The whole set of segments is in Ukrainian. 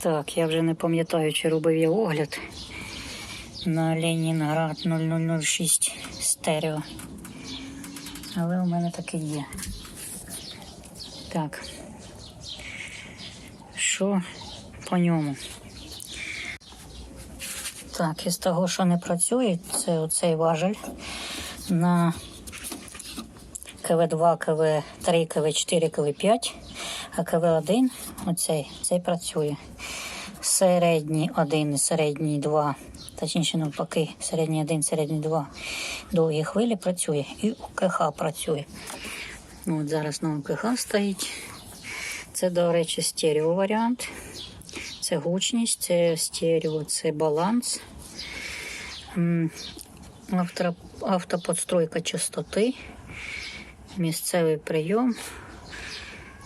Так, я вже не пам'ятаю, чи робив я огляд на Ленінград 0006 стерео. Але у мене таке є. Так. Що по ньому? Так, із того, що не працює, це оцей важель на КВ2, КВ3, КВ4, КВ5, а КВ1 оцей, цей працює. Середній 1 і середній 2, точніше навпаки, середній 1, середній 2 довгі хвилі працює і УКХ працює. Ну, от зараз на УКХ стоїть. Це, до речі, стерео варіант. Це гучність, це стерео, це баланс. Автоподстройка частоти, місцевий прийом,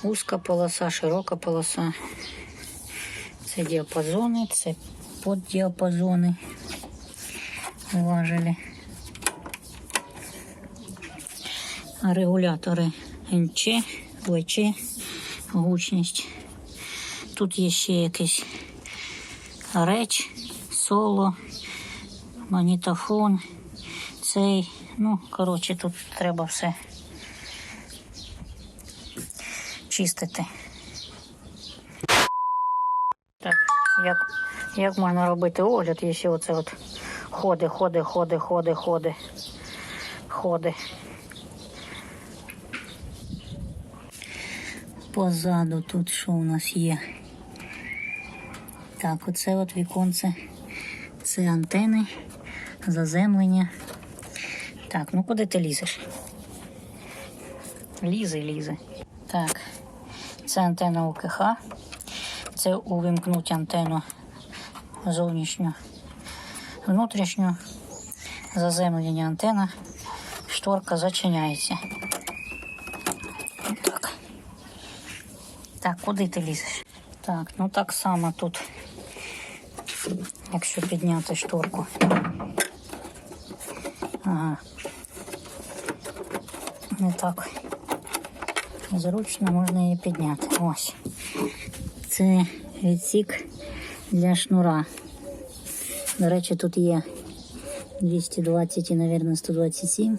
узка полоса, широка полоса. Це діапазони, це поддіапазони важелі. Регулятори НЧ, ВЧ, гучність. Тут є ще якийсь реч, соло, магнітофон, цей. Ну, коротше, тут треба все чистити. Так, як, як можна робити огляд, якщо оце от ходи, ходи, ходи, ходи, ходи, ходи. Позаду тут що у нас є? Так, оце от віконце. Це антени, заземлення. Так, ну куди ти лізеш? Лізе, лізе. Так, це антенна УКХ. Це увімкнуть антенну зовнішню, внутрішню, заземлення антена, шторка зачиняється. Так. Так, куди ти лізеш? Так, ну так само тут, якщо підняти шторку. Ага. Не так зручно можна її підняти. Ось. Це відсік для шнура. До речі, тут є 220 і, мабуть, 127.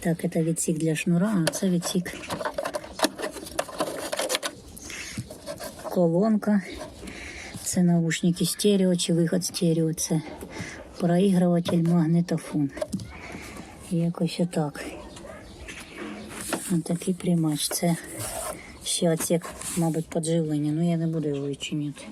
Так, це відсік для шнура, а це відсік колонка. Це наушники стерео чи виход стерео. Це проігруватель магнитофон. Якось отак. Ось такий приймач. Це ще отсек, мабуть, подживлення, Ну я не буду його відчиняти.